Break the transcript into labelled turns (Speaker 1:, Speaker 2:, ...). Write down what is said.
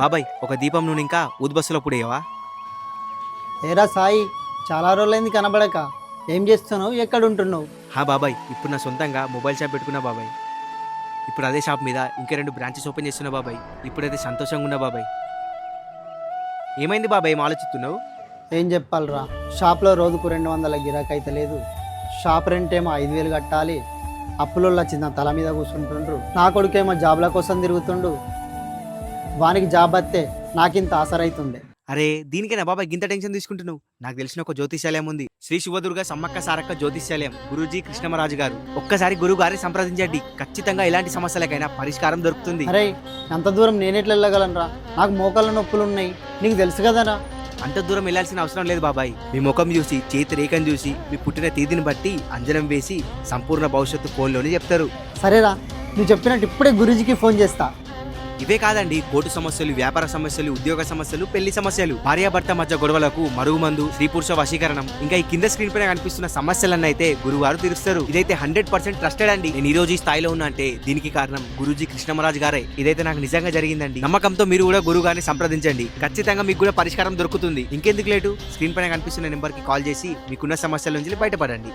Speaker 1: బాబాయ్ ఒక దీపం నూనె ఇంకా ఊద్బస్సులో పుడేయవా?
Speaker 2: ఏరా సాయి చాలా రోజులైంది కనబడక. ఏం చేస్తున్నావు? ఎక్కడ ఉంటున్నావు
Speaker 1: హా బాబాయ్ ఇప్పుడు నా సొంతంగా మొబైల్ షాప్ పెట్టుకున్నా బాబాయ్. ఇప్పుడు అదే షాప్ మీద ఇంకా రెండు బ్రాంచెస్ ఓపెన్ చేస్తున్నా బాబాయ్. ఇప్పుడైతే సంతోషంగా ఉన్నా బాబాయ్. ఏమైంది బాబాయ్ ఏం ఆలోచిస్తున్నావు?
Speaker 2: ఏం చెప్పాలిరా? షాప్లో రోజుకు రెండు వందల గిరాకీ అయితే లేదు. షాప్ రెంట్ ఏమో ఐదు వేలు కట్టాలి. అప్పులలో వచ్చి నా తల మీద కూర్చుంటుండ్రు. నా కొడుకేమో జాబ్ల కోసం తిరుగుతుండు. వానికి జాబ్ వస్తే నాకింత ఆసరైతుండే.
Speaker 1: అరే దీనికైనా బాబాయ్ గింత టెన్షన్ తీసుకుంటున్నావు? నాకు తెలిసిన ఒక జ్యోతిష్యాలయం ఉంది. శ్రీ శివదుర్గ సమ్మక్క సారక్క జ్యోతిష్యాలయం గురూజీ కృష్ణమరాజు గారు. ఒక్కసారి గురువు గారిని సంప్రదించండి. ఖచ్చితంగా ఎలాంటి సమస్యలకైనా పరిష్కారం దొరుకుతుంది.
Speaker 2: అరే అంత దూరం నేనెట్లా వెళ్ళగలనురా? నాకు మోకాళ్ళ నొప్పులు ఉన్నాయి నీకు తెలుసు కదరా?
Speaker 1: అంత దూరం వెళ్ళాల్సిన అవసరం లేదు బాబాయ్. మీ ముఖం చూసి చేతి రేఖను చూసి మీ పుట్టిన తేదీని బట్టి అంజనం వేసి సంపూర్ణ భవిష్యత్తు ఫోన్లోనే చెప్తారు.
Speaker 2: సరేరా నువ్వు చెప్పినట్టు ఇప్పుడే గురూజీకి ఫోన్ చేస్తా.
Speaker 1: ఇవే కాదండి కోర్టు సమస్యలు వ్యాపార సమస్యలు ఉద్యోగ సమస్యలు పెళ్ళి సమస్యలు. భార్యాభర్త మధ్య గొడవలకు మరుగుమందు స్త్రీ పురుష వశీకరణం. ఇంకా ఈ కింద స్క్రీన్ పైన కనిపిస్తున్న సమస్యలన్నీ అయితే గురువారు తీరుస్తారు. ఇదైతే హండ్రెడ్ పర్సెంట్ ట్రస్టెడ్ అండి. నేను ఈ రోజు ఈ స్థాయిలో ఉన్నా అంటే దీనికి కారణం గురుజీ కృష్ణమరాజు గారే. ఇదైతే నాకు నిజంగా జరిగిందండి. నమ్మకంతో మీరు కూడా గురువు గారిని సంప్రదించండి. ఖచ్చితంగా మీకు కూడా పరిష్కారం దొరుకుతుంది. ఇంకెందుకు లేటు? స్క్రీన్ పైన కనిపిస్తున్న నెంబర్కి కాల్ చేసి మీకున్న సమస్యల నుంచి బయటపడండి.